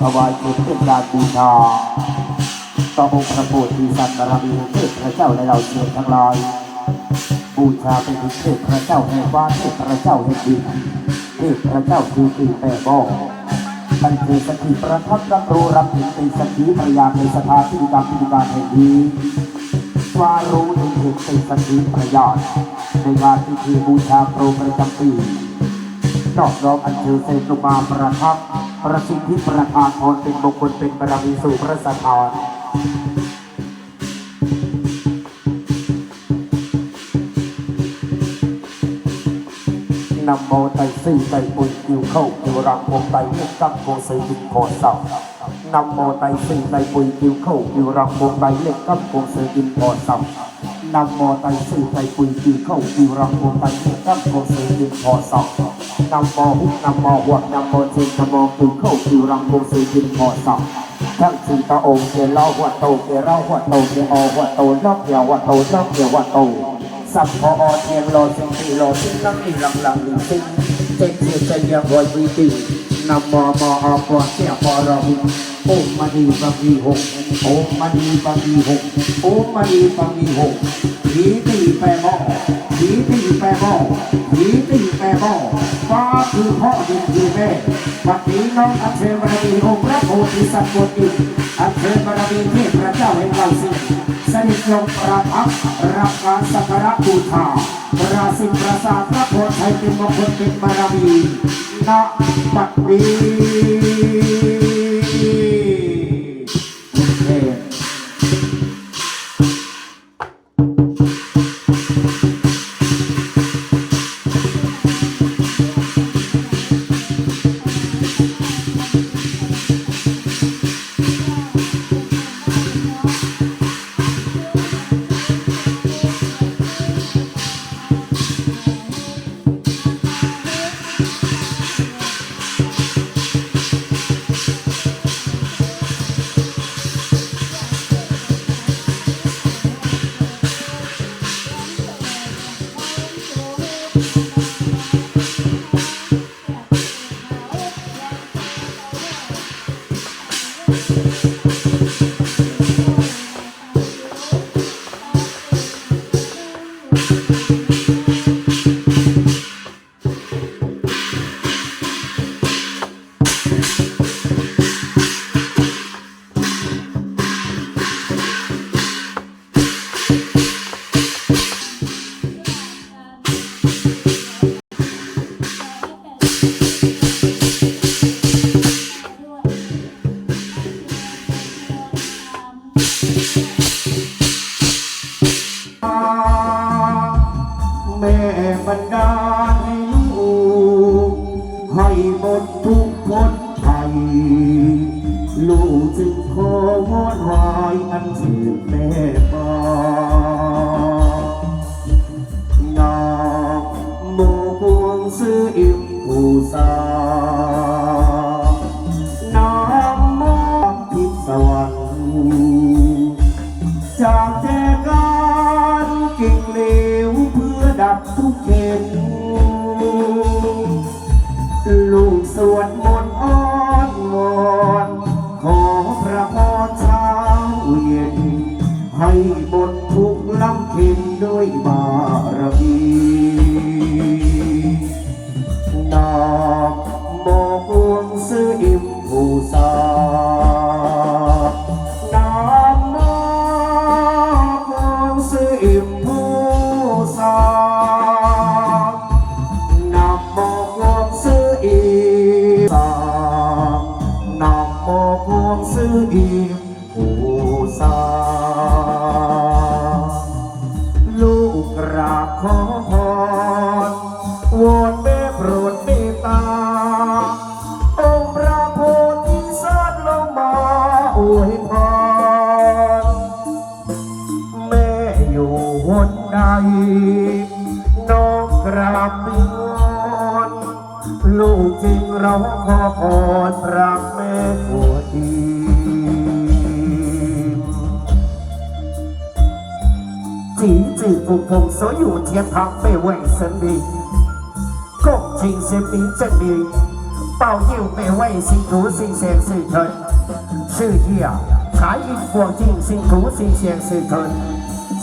ถวายเป็นเป็นการบูชาต่อองค์พระโพธิสัตว์บารมีเทพพระเจ้าและเราเชิญทั้งหลาย บูชาเป็นเทพพระเจ้าแห่งฟ้าเทพพระเจ้าแห่งดินเทพพระเจ้าคือปีแปรบอกอันคือสถิตประทับรับรู้รับเห็นเป็นสถิพยาในสถานพิธีกรรพิการแห่งนี้ฟ้ารู้ถึงเหตุเป็นสถิพยาในงานพิธีบูชาโปรประจำปี นอกน้อมอันเชิญเซนุมาประทับประสิทธิประทานพรเป็นมงคลเป็นบารมีสู่พระสถานนำโมไตสี่ไตปุยกิวเข้ากิวรังโมไตเล็กกังโกสีดินโคเศร้านำโมไตสิงไตปุยติวเข้ากิวรังโมไตรเล็กกังสีดินโคเศร้านำโมไตรสี่ไตปุยกิวเข้ากิวรังโมไตเล็กกังโกเศร้านำโมหุกนำโมหัวดนำโมจินนำโมกิวเข้ากิวรังโมสีดินโคเศร้า ทั้งสี่ตาองค์เกล้าหัวโตเกล้าหัวโตเกอหัวโตนอกเหี่ยวหัวโตนอกเหี่ยวหัวโตสัพพอเทียมโลสิงตีโลสิงลังอีหลังหลังหนึ่งสิงเจ็ดเจ็ดเจ็ดยังบอยวีตีนำมอมออปอ เสียปอรหุโอมมณีปังมีหกโอมมณีปังมีหกโอมมณีปังมีหกผีตีแปรหม้อผีตีแปรหม้อผีตีแปรหม้อฟ้าคือพ่อดินคือแม่วันนี้น้องอัญเชิญบารมีองค์พระโพธิสัตว์บนดินอัญเชิญบารมีเทพเจ้าแห่งเราสิงสนิทลงประทับรับการสักการะบูชาพระสิงห์ประสาทพระโพธิ์ไทยเป็นมงคลเป็นบารมีณบัดนี้เท แม่บันดาลให้ลูกให้หมดทุกคนไทยลูกจึงขอวอนวายอันสืบแม่ปานอกโมพวงซื้ออิ่มผู้สาน้ำมองทิพสวรรค์จากแจกั ดับทุกเข็นลูกสวดมนต์อ้อนวอนขอพระพรเช้าเย็น ให้บททุกลำเข็นด้วยบารมี น้ำโมกว จริงเราขอพรพระแม่กวดีจีจีปุ่งปุ่งโซอยู่เทียนทักไม่ไหวสันดีก็จริงเสียมีเจนดีเป่ายิ้วไม่ไหวสิ่งถูสิงเสียงสื่อเถิดสื่อเหี้ยขายอินพวงจริงสิ่งถูสิงเสียงสื่อเถิด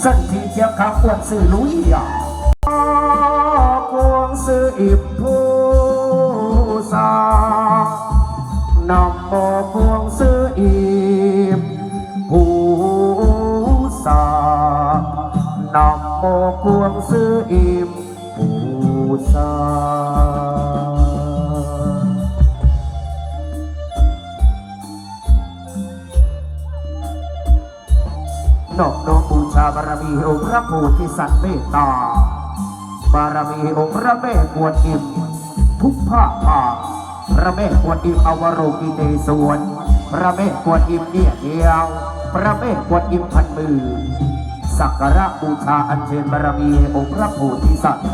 สันทีเทียบขับวดสื่อลุยอะพวงสื่ออิบ วงซื้ออิบผู้สานอบน้อมบูชาบารมีองค์พระโพธิสัตว์เมตตา บารมีองค์พระแม่กวนอิมทุกภาคภาคพระแม่กวนอิมอวโรกิเตสวน พระแม่กวนอิมเนี่ยเดียว พระแม่กวนอิมพันมือ สักการะบูชาอัญเชิญบารมีองค์พระโพธิสัตว์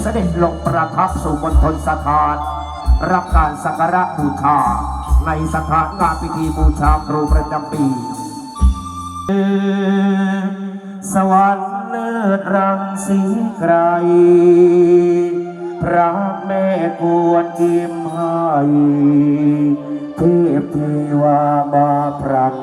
เสด็จลงประทับสู่มณฑลสถาน รับการสักการะบูชา ในสถานงานพิธีบูชาครูประจำปี สวรรค์เลิศรังสีไกรพระแม่กวนอิมให้เทพเทวาบารัฐ